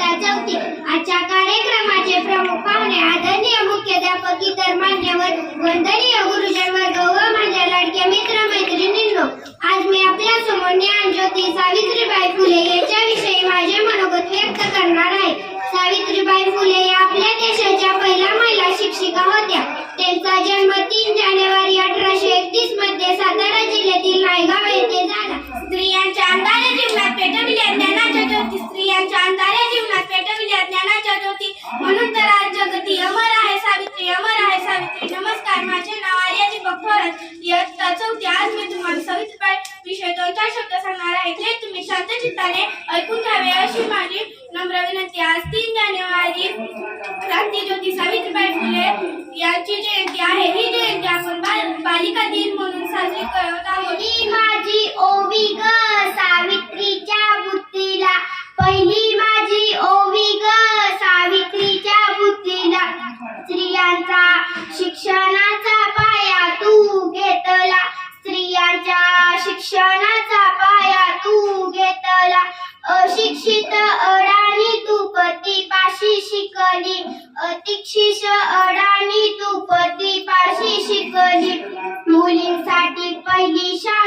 मान्यता चौथी आजच्या कार्यक्रमाचे प्रमुख पाहुणे आदरणीय मुख्याध्यापक इतर मान्यवर वंदनीय गुरुजन वर्ग व माझ्या लाडक्या मित्र मैत्रिणींनो आज मी आपल्यासमोर ज्ञान सावित्रीबाई फुले यांच्याविषयी माझे मनोगत व्यक्त करणार आहे. सावित्रीबाई फुले या आपल्या देशाच्या पहिल्या महिला शिक्षिका होत्या. त्यांचा जन्म तीन जानेवारी अठराशे एकतीसमध्ये सातारा जिल्ह्यातील नायगाव येथे झाला. स्त्रियांच्या अंगाने जीवनात पेटविल्या ज्ञानाच्या ज्योतीस त्यांच्या अंधाऱ्या जीवनात पेटविल्या ज्ञानाच्या ज्योती. म्हणून तर आज जगती अमर आहे सावित्री अमर आहे सावित्री. नमस्कार माझे नाव आर्या दीपक इयत्ता चौथी आज मी तुम्हाला सविस्तर विषय दोन चार शब्द सांगणार आहे. ते तुम्ही शांत चित्ताने ऐकून घ्यावे अशी माझी नम्र विनंती आज तीन जानेवारी क्रांती ज्योती सावित्रीबाई फुले यांची जयंती आहे. ही जयंती आपण बालिका दिन म्हणून साजरी करत आहोत. माझी ओवी ग सावित्री. पहिली माझी ओवी ग. सावित्रीच्या बुद्धीला स्त्रियांचा शिक्षणाचा पाया तू घेतला. स्त्रियांच्या शिक्षणाचा पाया तू घेतला. अशिक्षित अडाणी तू पतीपाशी शिकली. अतिक्षित अडाणी तू पतीपाशी शिकली. मुलींसाठी पहिली शाळा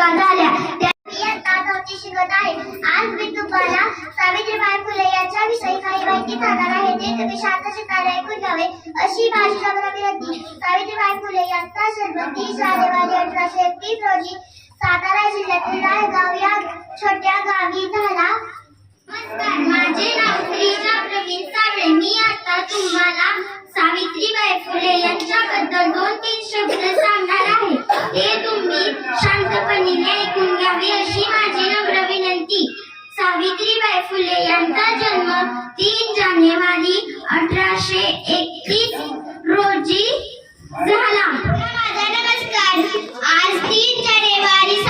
मुलगा झाल्या. त्या चौथी शिकत आहे. आज मी तुम्हाला सावित्रीबाई फुले यांच्याविषयी काही माहिती सांगणार आहे. ते तुम्ही शांत शिकायला ऐकून घ्यावे. अशी माझी नम्र विनंती सावित्रीबाई फुले यांचा जन्म तीस जानेवारी अठराशे एकतीस रोजी सातारा जिल्ह्यातील रायगाव या छोट्या गावी झाला. माझे नाव त्रिशा प्रवीण साबळे मी आता तुम्हाला सावित्रीबाई फुले यांच्याबद्दल दोन तीन शब्द सांगणार आहे. ते तुम्ही शांतपणे ऐकून घ्यावे अशी माझी नम्र विनंती. सावित्रीबाई फुले यांचा जन्म तीन जानेवारी अठराशे एकतीस रोजी झाला. माझा नमस्कार. आज तीन जानेवारी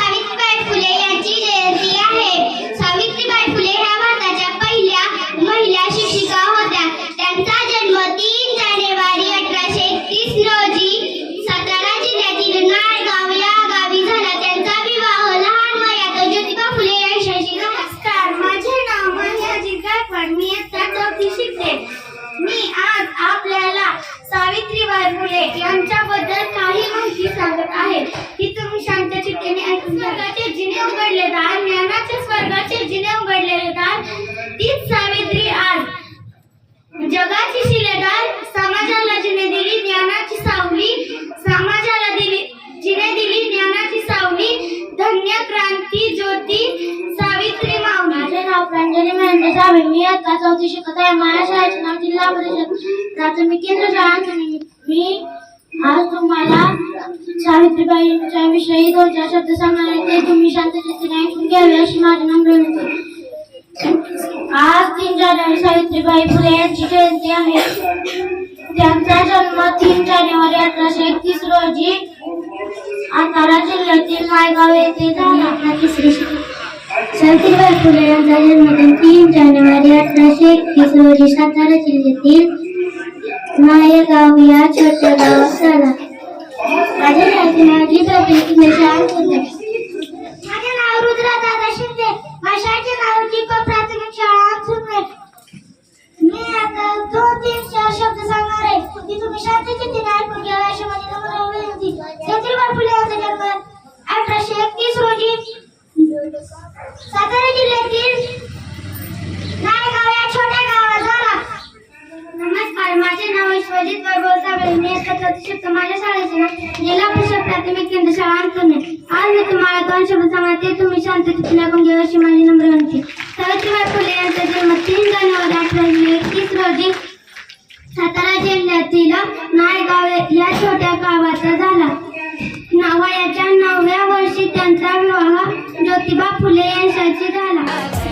चौथी शिकत आहे माझ्या शाळेचे नाव जिल्हा परिषद. प्राथमिक केंद्र शाळा मी आज तुम्हाला सावित्रीबाईंच्या विषयी दोन चार शब्द सांगणार आहे. ते तुम्ही शांत चित्तेने ऐकून घ्यावे अशी माझी नम्र विनंती. आज तीन जानेवारी सावित्रीबाई फुले यांची जयंती आहे. त्यांचा जन्म तीन जानेवारी अठराशे एकतीस रोजी सातारा जिल्ह्यातील नायगाव येथे झाला. तिसरी सावित्रीबाई फुले यांचा जन्मदिन तीन जानेवारी एकतीस रोजी सातारा जिल्ह्यातील नायगाव या छोट्या गावात झाला माझ्या शाळेचे नाव जी प्राथमिक शाळा होते माझे नाव रुद्रा दादा शिंदे भाषाचे नाव दीप प्राथमिक शाळा सुनवेल मी आता दोन तीन चार शब्द सांगणार आहे ती तुम्ही शांततेने ऐकून घ्यावे अशी माझी नम्र विनंती सावित्रीबाई फुले यांचा जन्म अठराशे एकतीस रोजी सातारा जिल्ह्यातील नायगाव या छोट्या गावात झाला नमस्कार माझे नाव विश्वजित वैभव साबळे मी आता चौथी शिकतो माझ्या शाळेचे नाव जिल्हा परिषद प्राथमिक केंद्र शाळा आज मी तुम्हाला दोन शब्द सांगणार ते तुम्ही शांततेने ऐकून घ्यावे अशी माझी नम्र विनंती. सावित्रीबाई फुले यांचा जन्म तीन जानेवारी अठराशे एकतीस रोजी सातारा जिल्ह्यातील नायगाव या छोट्या गावाचा झाला. ना- वयाच्या नवव्या वर्षी त्यांचा विवाह ज्योतिबा फुले यांच्याशी झाला.